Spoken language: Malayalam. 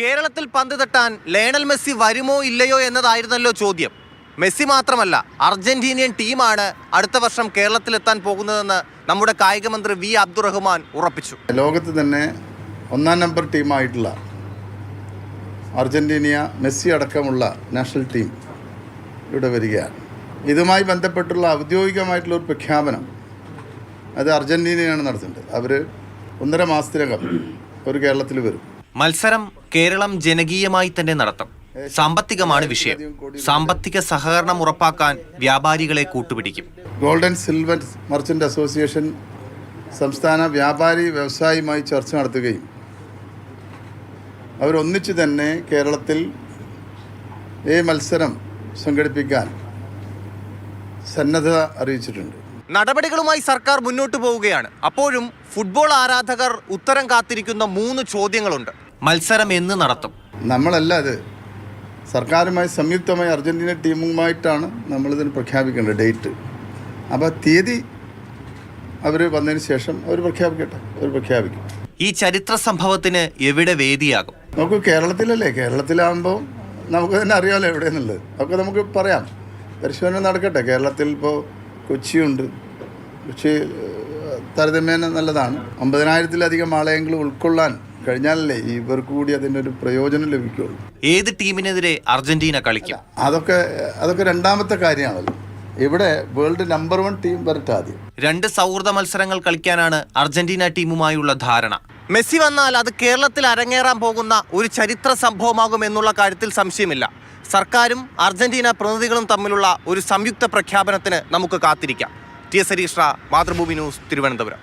കേരളത്തിൽ പന്ത് തട്ടാൻ ലയണൽ മെസ്സി വരുമോ ഇല്ലയോ എന്നതായിരുന്നല്ലോ ചോദ്യം. മെസ്സി മാത്രമല്ല അർജന്റീനിയൻ ടീമാണ് അടുത്ത വർഷം കേരളത്തിലെത്താൻ പോകുന്നതെന്ന് നമ്മുടെ കായിക മന്ത്രി വി അബ്ദുറഹ്മാൻ ഉറപ്പിച്ചു. ലോകത്ത് തന്നെ ഒന്നാം നമ്പർ ടീമായിട്ടുള്ള അർജന്റീനിയ മെസ്സി അടക്കമുള്ള നാഷണൽ ടീം ഇവിടെ വരികയാണ്. ഇതുമായി ബന്ധപ്പെട്ടുള്ള ഔദ്യോഗികമായിട്ടുള്ള ഒരു പ്രഖ്യാപനം അത് അർജന്റീനയാണ് നടത്തുന്നത് അവർ ഒന്നര മാസത്തിനകം ഒരു കേരളത്തിൽ വരും. മത്സരം കേരളം ജനകീയമായി തന്നെ നടത്തും. സാമ്പത്തികമാണ് വിഷയം. സാമ്പത്തിക സഹകരണം ഉറപ്പാക്കാൻ വ്യാപാരികളെ കൂട്ടുപിടിക്കും. ഗോൾഡൻ സിൽവർ മർച്ചന്റ് അസോസിയേഷൻ സംസ്ഥാന വ്യാപാരി വ്യവസായിയുമായി ചർച്ച നടത്തുകയും അവരൊന്നിച്ച് തന്നെ കേരളത്തിൽ ഈ മത്സരം സംഘടിപ്പിക്കാൻ സന്നദ്ധത അറിയിച്ചിട്ടുണ്ട്. നടപടികളുമായി സർക്കാർ മുന്നോട്ട് പോവുകയാണ്. അപ്പോഴും ഫുട്ബോൾ ആരാധകർ ഉത്തരം കാത്തിരിക്കുന്ന മൂന്ന് ചോദ്യങ്ങളുണ്ട്. മത്സരം എന്ന് നടത്തും. നമ്മളല്ല അത്. സർക്കാരുമായി സംയുക്തമായി അർജന്റീന ടീമുമായിട്ടാണ് നമ്മളിതിന് പ്രഖ്യാപിക്കേണ്ടത് ഡേറ്റ്. അപ്പോൾ തീയതി അവർ വന്നതിന് ശേഷം അവർ പ്രഖ്യാപിക്കട്ടെ. അവർ പ്രഖ്യാപിക്കും. ഈ ചരിത്ര സംഭവത്തിന് എവിടെ വേദിയാകും? നമുക്ക് കേരളത്തിലല്ലേ? കേരളത്തിലാകുമ്പോൾ നമുക്ക് തന്നെ അറിയാമല്ലോ എവിടെയെന്നുള്ളത് അതൊക്കെ നമുക്ക് പറയാം. പരിശോധന നടക്കട്ടെ. കേരളത്തിൽ ഇപ്പോൾ കൊച്ചിയുണ്ട്. കൊച്ചി താരതമ്യേന നല്ലതാണ്. അമ്പതിനായിരത്തിലധികം ആളെയെങ്കിലും ഉൾക്കൊള്ളാൻ കഴിഞ്ഞാലല്ലേ ഇവർക്ക് കൂടി അതിന്റെ ഒരു പ്രയോജനം ലഭിക്കുള്ളൂ. ഏത് ടീമിനെതിരെ അർജന്റീന കളിക്കും? അതൊക്കെ അതൊക്കെ രണ്ടാമത്തെ കാര്യമാണല്ലോ. ഇവിടെ വേൾഡ് നമ്പർ വൺ ടീം വരട്ടെ ആദ്യം. രണ്ട് സൗഹൃദ മത്സരങ്ങൾ കളിക്കാനാണ് അർജന്റീന ടീമുമായുള്ള ധാരണ. മെസ്സി വന്നാൽ അത് കേരളത്തിൽ അരങ്ങേറാൻ പോകുന്ന ഒരു ചരിത്ര സംഭവമാകും എന്നുള്ള കാര്യത്തിൽ സംശയമില്ല. സർക്കാരും അർജന്റീന പ്രതിനിധികളും തമ്മിലുള്ള ഒരു സംയുക്ത പ്രഖ്യാപനത്തിന് നമുക്ക് കാത്തിരിക്കാം. T S Harish Mathrubhumi news Thiruvananthapuram.